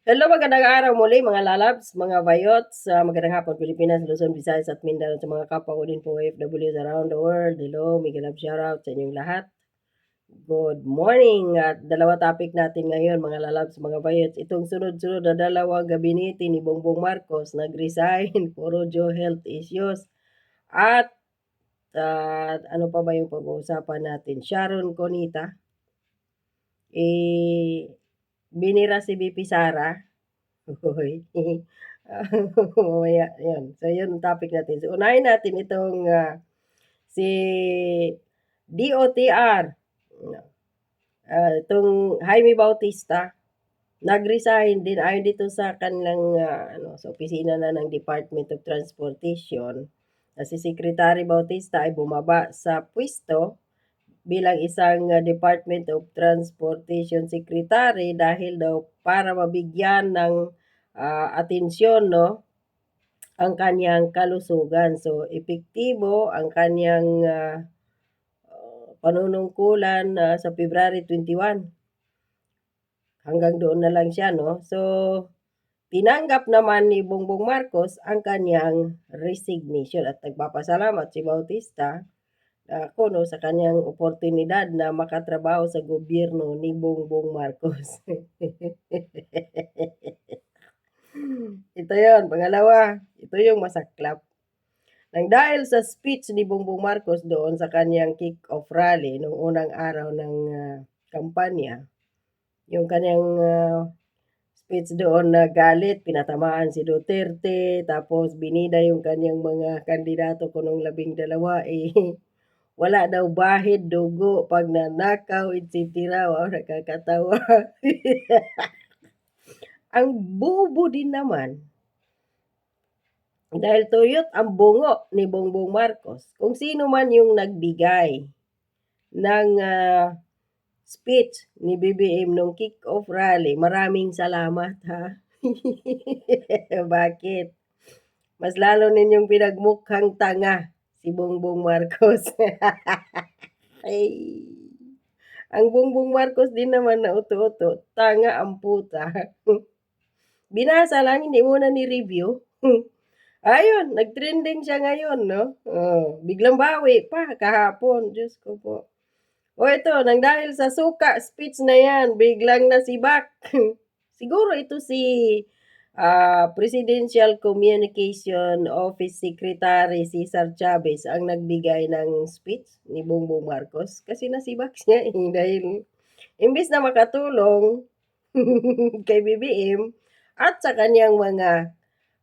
Hello, magandang araw muli mga lalabs, mga bayots, uh, magandang hapon Pilipinas, Luzon, Visayas at Mindanao sa mga kapwa ko din po OFWs around the world. Hello, Miguel Love shoutout sa inyong lahat. Good morning! At dalawa topic natin ngayon mga lalabs, mga bayots. Itong sunod-sunod na dalawang gabinete ni Bongbong Marcos nag-resign puro Joe health issues. At uh, ano pa ba yung pag-uusapan natin? Sharon Conita. Eh, binira si BP Sara. Hoy. Mamaya, yun. So, yun ang topic natin. So, unahin natin itong uh, si DOTR. Uh, itong Jaime Bautista. Nag-resign din ayon dito sa kanilang uh, ano, sa opisina na ng Department of Transportation. Uh, si Secretary Bautista ay bumaba sa pwesto bilang isang uh, Department of Transportation Secretary dahil daw para mabigyan ng uh, atensyon no ang kanyang kalusugan. So epektibo ang kanyang uh, panunungkulan uh, sa February 21. Hanggang doon na lang siya no. So tinanggap naman ni Bongbong Marcos ang kanyang resignation at nagpapasalamat si Bautista ako no sa kanyang oportunidad na makatrabaho sa gobyerno ni Bongbong Marcos. ito yon pangalawa, ito yung masaklap. Nang dahil sa speech ni Bongbong Marcos doon sa kanyang kick-off rally noong unang araw ng uh, kampanya, yung kanyang uh, speech doon na galit, pinatamaan si Duterte, tapos binida yung kanyang mga kandidato ko nung labing dalawa, eh, wala daw bahid, dugo, pag nanakaw, etc. Wow, nakakatawa. ang bubo din naman, dahil tuyot ang bungo ni Bongbong Marcos, kung sino man yung nagbigay ng uh, speech ni BBM nung kick-off rally, maraming salamat ha. Bakit? Mas lalo ninyong pinagmukhang tanga si Bongbong Marcos. Ay, ang Bongbong Marcos din naman na uto-uto, tanga ang puta. Binasa lang, hindi mo na ni-review. Ayun, nag-trending siya ngayon, no? Oh, biglang bawi pa kahapon. Diyos ko po. O ito, nang dahil sa suka speech na yan, biglang nasibak. Siguro ito si uh, Presidential Communication Office Secretary Cesar Chavez ang nagbigay ng speech ni Bongbong Marcos kasi nasibak siya eh, dahil imbis na makatulong kay BBM at sa kanyang mga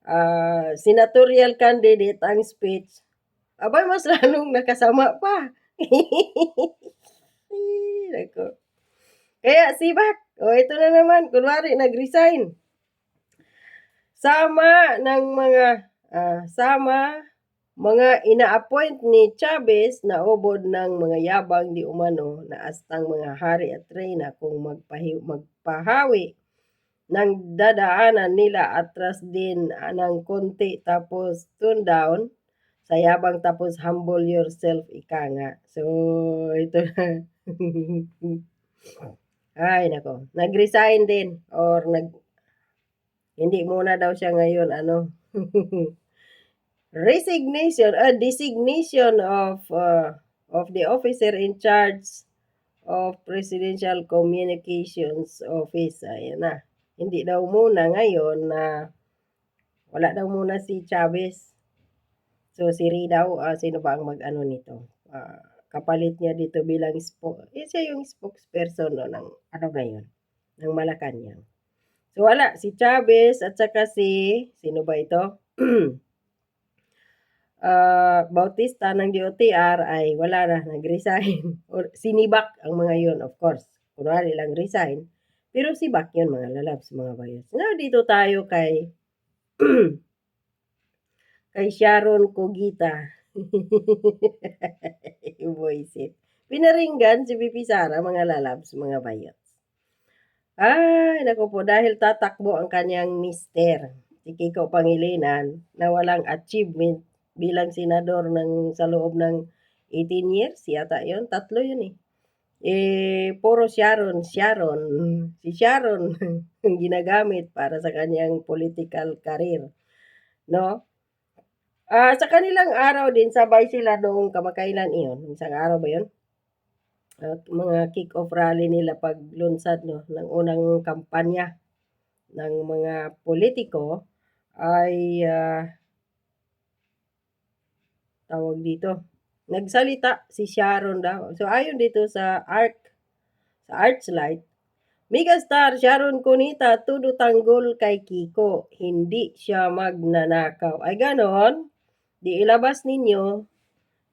uh, senatorial candidate ang speech, abay mas lalong nakasama pa. Kaya sibak, o ito na naman, kunwari nag-resign sama ng mga uh, sama mga ina-appoint ni Chavez na ubod ng mga yabang di umano na astang mga hari at reyna kung magpahi, magpahawi ng dadaanan nila atras din ng konti tapos tune down sa yabang tapos humble yourself ika nga. So, ito na. Ay, nako. Nag-resign din or nag hindi muna daw siya ngayon ano. Resignation, a uh, designation of uh, of the officer in charge of Presidential Communications Office. Ayan na. Hindi daw muna ngayon na wala daw muna si Chavez. So si Ri daw, uh, sino ba ang mag-ano nito? Uh, kapalit niya dito bilang spoke, eh, siya yung spokesperson no, ng ano ngayon, ng Malacanang. So wala, si Chavez at saka si, sino ba ito? uh, Bautista ng DOTR ay wala na, nag-resign. Or sinibak ang mga yon of course. Kunwari lang resign. Pero si Bak yun mga lalabs, mga bayos. Now dito tayo kay kay Sharon Cogita. Voice it. Pinaringgan si Pipi Sara, mga lalabs, mga bayot. Ay, naku po, dahil tatakbo ang kanyang mister, si Kiko Pangilinan, na walang achievement bilang senador ng, sa loob ng 18 years, yata yon tatlo yun eh. eh, puro Sharon, Sharon. Si Sharon ang ginagamit para sa kanyang political career, no? Ah, sa kanilang araw din, sabay sila noong kamakailan iyon, isang araw ba yun? At mga kick-off rally nila paglunsad no, ng unang kampanya ng mga politiko ay ah, tawag dito, nagsalita si Sharon daw. So ayon dito sa ARC, sa Archlight, Megastar Sharon Cunita tudo tanggol kay Kiko, hindi siya magnanakaw. Ay ganon, di ilabas ninyo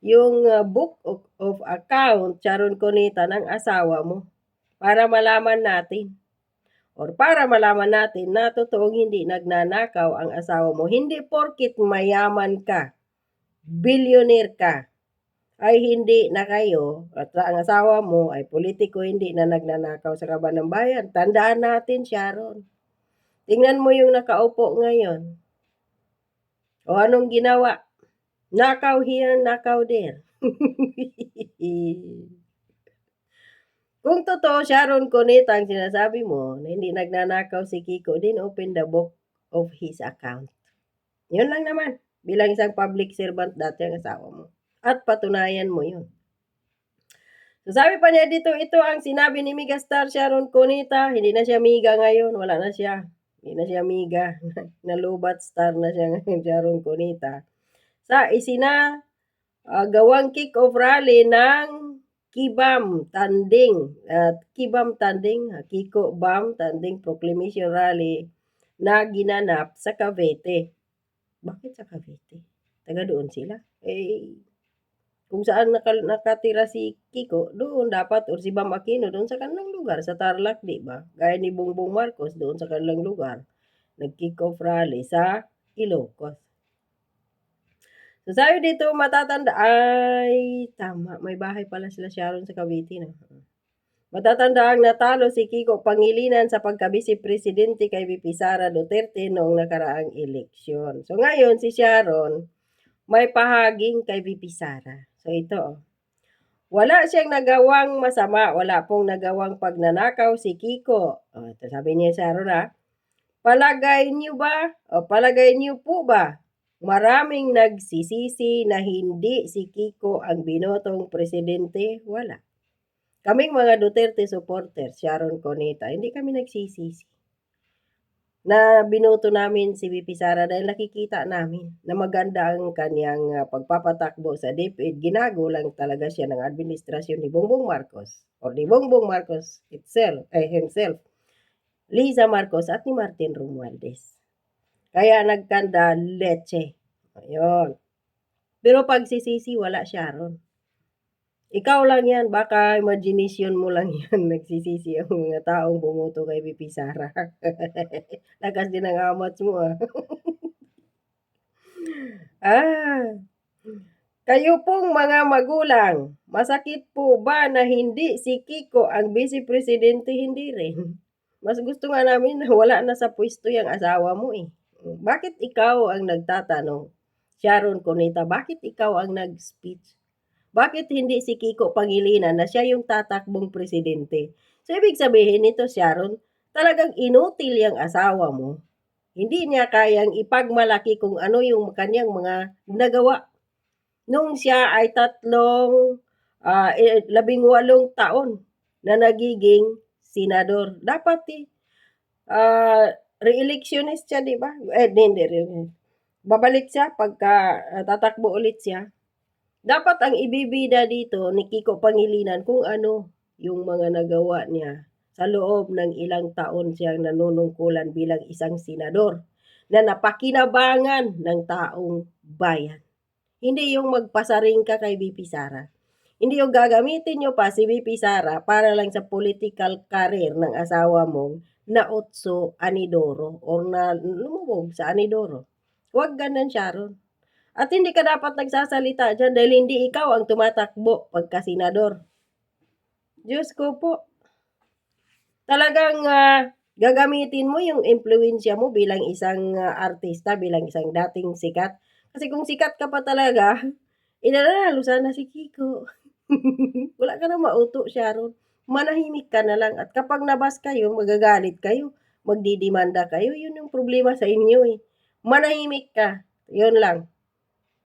yung uh, book of, of account Sharon Cunita ng asawa mo para malaman natin or para malaman natin na totoong hindi nagnanakaw ang asawa mo. Hindi porkit mayaman ka, billionaire ka, ay hindi na kayo at ang asawa mo ay politiko hindi na nagnanakaw sa kaban ng bayan. Tandaan natin, Sharon. Tingnan mo yung nakaupo ngayon. O anong ginawa? Nakaw here, nakaw there. Kung totoo, Sharon Cunita ang sinasabi mo na hindi nagnanakaw si Kiko, din open the book of his account. Yun lang naman. Bilang isang public servant dati ang asawa mo. At patunayan mo yun. So sabi pa niya dito, ito ang sinabi ni Megastar Sharon Cunita. Hindi na siya miga ngayon. Wala na siya. Hindi na siya miga. Nalubat star na siya ngayon, Sharon Cunita. Sa isina uh, gawang kick-off rally ng Kibam Tanding at Kibam Tanding, Kiko Bam Tanding Proclamation Rally na ginanap sa Cavite. Bakit sa Cavite? Taga doon sila. Eh, kung saan naka, nakatira si Kiko, doon dapat, or si Bam Aquino, doon sa kanilang lugar, sa Tarlac, di ba? Gaya ni Bongbong Marcos, doon sa kanilang lugar. Nag-kick off rally sa Ilocos. So, sabi dito, matatanda, ay, tama, may bahay pala sila Sharon sa Cavite, no? Matatanda ang natalo si Kiko Pangilinan sa pagkabisi presidente kay VP Sara Duterte noong nakaraang eleksyon. So ngayon si Sharon may pahaging kay VP Sara. So ito oh. Wala siyang nagawang masama, wala pong nagawang pagnanakaw si Kiko. Oh, ito sabi niya Sharon ha. Palagay niyo ba o palagay niyo po ba Maraming nagsisisi na hindi si Kiko ang binotong presidente. Wala. Kaming mga Duterte supporters, Sharon Coneta, hindi kami nagsisisi na binoto namin si VP Sara dahil nakikita namin na maganda ang kanyang uh, pagpapatakbo sa DepEd. Ginago lang talaga siya ng administrasyon ni Bongbong Marcos or ni Bongbong Marcos itself, eh, himself, Liza Marcos at ni Martin Romualdez. Kaya nagkanda leche. Ayun. Pero pag sisisi, wala siya ron. Ikaw lang yan, baka imagination mo lang yan, nagsisisi ang mga taong bumoto kay BP Sara. Lakas din ang amats mo ah. ah. Kayo pong mga magulang, masakit po ba na hindi si Kiko ang vice presidente? Hindi rin. Mas gusto nga namin na wala na sa pwesto yung asawa mo eh. Bakit ikaw ang nagtatanong? Sharon Cunita, bakit ikaw ang nag-speech? Bakit hindi si Kiko Pangilinan na siya yung tatakbong presidente? So, ibig sabihin nito, Sharon, talagang inutil yung asawa mo. Hindi niya kayang ipagmalaki kung ano yung kanyang mga nagawa. Nung siya ay tatlong, uh, labing walong taon na nagiging senador. Dapat eh, uh, re-electionist siya, di ba? Eh, hindi, hindi. Babalik siya pagka uh, tatakbo ulit siya. Dapat ang ibibida dito ni Kiko Pangilinan kung ano yung mga nagawa niya sa loob ng ilang taon siyang nanunungkulan bilang isang senador na napakinabangan ng taong bayan. Hindi yung magpasaring ka kay BP Sara. Hindi yung gagamitin nyo pa si BP Sara para lang sa political career ng asawa mong na otso anidoro or na lumubog sa anidoro. Huwag ganun, Sharon. At hindi ka dapat nagsasalita dyan dahil hindi ikaw ang tumatakbo pagka senador. Diyos ko po. Talagang uh, gagamitin mo yung impluensya mo bilang isang uh, artista, bilang isang dating sikat. Kasi kung sikat ka pa talaga, inanalo sana si Kiko. Wala ka ng mauto, Sharon. Manahimik ka na lang at kapag nabas kayo, magagalit kayo, magdidemanda kayo, yun yung problema sa inyo, eh. Manahimik ka, yun lang.